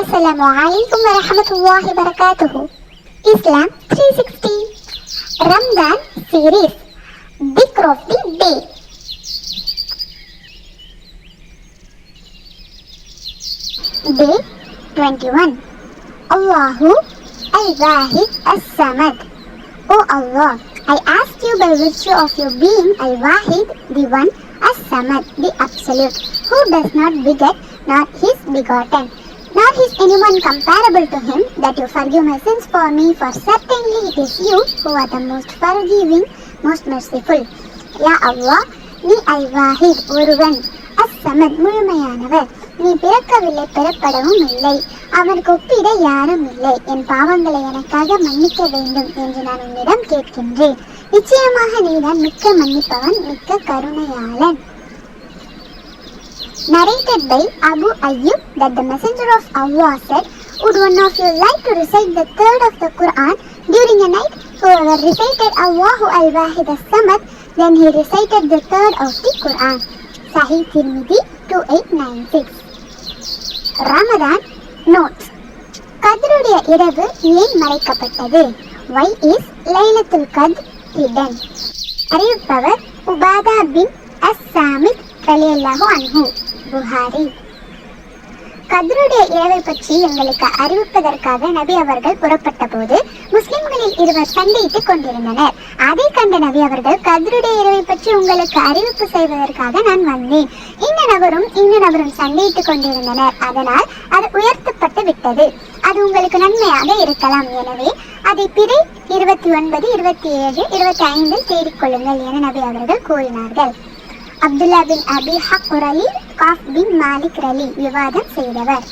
Alaikum wa rahmatullahi wa barakatuhu. Islam 360 Ramadan series Dhikr of the Day Day 21 Allahu Al-Wahid As-Samad O Allah, I ask you by virtue of your being Al-Wahid, the One, As-Samad, the Absolute, who does not beget nor is begotten, nor is anyone comparable to him, that you forgive my sins for me, for certainly it is you who are the most forgiving, most merciful. யா அவ்வா நீ அல்-வாஹித் ஒருவன் அஸ்-சமத் முழுமையானவர். நீ பிறக்கவில்லை பெறப்படவும் இல்லை. அவர் ஒப்பிட யாரும் இல்லை. என் பாவங்களை எனக்காக மன்னிக்க வேண்டும் என்று நான் உன்னிடம் கேட்கின்றேன். நிச்சயமாக நீதான் மிக்க மன்னிப்பவன் மிக்க கருணையாளன். Narrated by Abu Ayyub that the messenger of Allah said, Would one of you like to recite the third of the Quran during a night? Whoever recited Allahu al-Wahid as-Samad, then he recited the third of the Quran. Sahih Tirmidhi 2896 Ramadan notes கதருடைய இரவு ஏன் மறைக்கப்பட்டது why is லைலத்துல் கத் hidden அறிவிப்பவர் உபாதா பின் as சாமித் ரலியல்லாஹு அன்ஹு புகாரி. கத்ருடைய இரவை பற்றி எங்களுக்கு அறிவிப்பதற்காக நபி அவர்கள் புறப்பட்ட போது முஸ்லிம்களில் இருவர் சண்டையிட்டுக் கொண்டிருந்தனர். அதை கண்ட நபி அவர்கள் கத்ருடைய இரவை பற்றி உங்களுக்கு அறிவிப்பு செய்வதற்காக நான் வந்தேன். இந்த நபரும் இந்த நபரும் சண்டையிட்டுக் கொண்டிருந்தனர். அதனால் அது உயர்த்தப்பட்டு விட்டது. அது உங்களுக்கு நன்மையாக இருக்கலாம். எனவே அதை பிறை இருபத்தி ஒன்பது இருபத்தி ஏழு இருபத்தி ஐந்தில் தேடிக்கொள்ளுங்கள் என நபி அவர்கள் கூறினார்கள். அப்துல்லா பின் அபி ஹக் ரலி காஃப் பின் மாலிக் ரலி விவாதம் செய்தவர்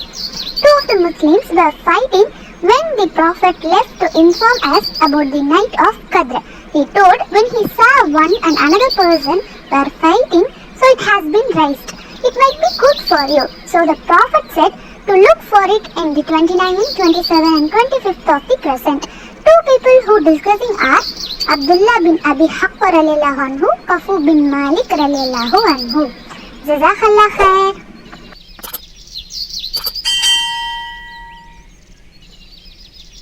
Two of the Muslims were fighting when the Prophet left to inform us about the night of Qadr. He told when he saw one and another person were fighting, so it has been raised. It might be good for you. So the Prophet said to look for it in the 29th, 27th and 25th of the crescent. Two people who discussing are Abdullah bin Abi Haqq radiallahu anhu, Kafu bin Malik radiallahu anhu. جزاك الله خير